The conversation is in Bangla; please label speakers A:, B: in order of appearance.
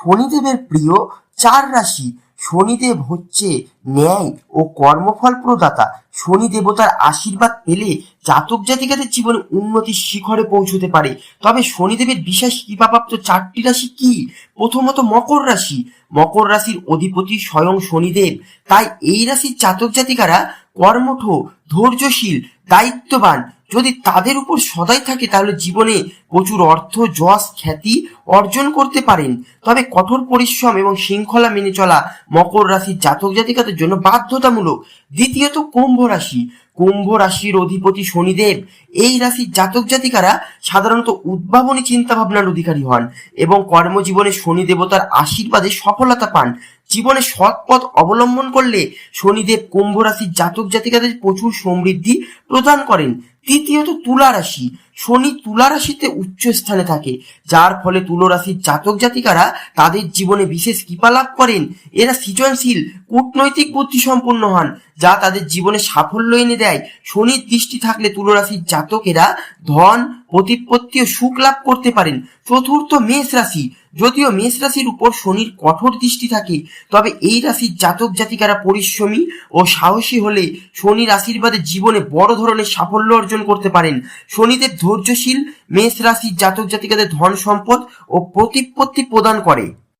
A: শনিদেবের প্রিয় চার রাশি শনিদেব হচ্ছে ন্যায় ও কর্মফল প্রদাতা। শনি দেবতার আশীর্বাদ পেলে জাতক জাতিকাদের জীবনে উন্নতির শিখরে পৌঁছতে পারে। তবে শনিদেবের বিশেষ কৃপাপ্রাপ্ত চারটি রাশি কি? প্রথমত মকর রাশি। মকর রাশির অধিপতি স্বয়ং শনিদেব। তাই এই রাশির জাতক জাতিকারা কর্মঠ, ধৈর্যশীল, দায়িত্ববান। যদি তাদের উপর সদাই থাকে, তাহলে জীবনে প্রচুর অর্থ, যশ, খ্যাতি অর্জন করতে পারেন। তবে কঠোর পরিশ্রম এবং শৃঙ্খলা মেনে চলা মকর রাশির জাতক জাতিকাদের জন্য বাধ্যতামূলক। দ্বিতীয়ত কুম্ভ রাশি। কুম্ভ রাশির অধিপতি শনিদেব, এই রাশির জাতক জাতিকারা সাধারণত উদ্ভাবনী চিন্তা ভাবনার অধিকারী হন এবং কর্মজীবনে শনি দেবতার আশীর্বাদে সফলতা পান। জীবনে সৎ পথ অবলম্বন করলে শনিদেব কুম্ভ রাশির জাতক জাতিকাদের প্রচুর সমৃদ্ধি প্রদান করেন। তৃতীয়ত তুলা রাশি। শনি তুলা রাশিতে উচ্চ স্থানে থাকে, যার ফলে তুলো রাশির জাতক জাতিকারা তাদের জীবনে বিশেষ কৃপা লাভ করেন। এরা সৃজনশীল, কূটনৈতিক বুদ্ধি সম্পন্ন হন, যা তাদের জীবনে সাফল্য এনে দেয়। শনির দৃষ্টি থাকলে তুলো রাশির জাতকেরা ধন প্রতিপত্তি ও সুখ লাভ করতে পারেন। চতুর্থ মেষ রাশি। যদিও মেষ রাশির উপর শনির কঠোর দৃষ্টি থাকে, তবে এই রাশির জাতক জাতিকারা পরিশ্রমী ও সাহসী হলে শনির আশীর্বাদে জীবনে বড় ধরনের সাফল্য অর্জন করতে পারেন। শনিদের ধৈর্যশীল মেষ রাশির জাতক জাতিকাদের ধন সম্পদ ও প্রতিপত্তি প্রদান করে।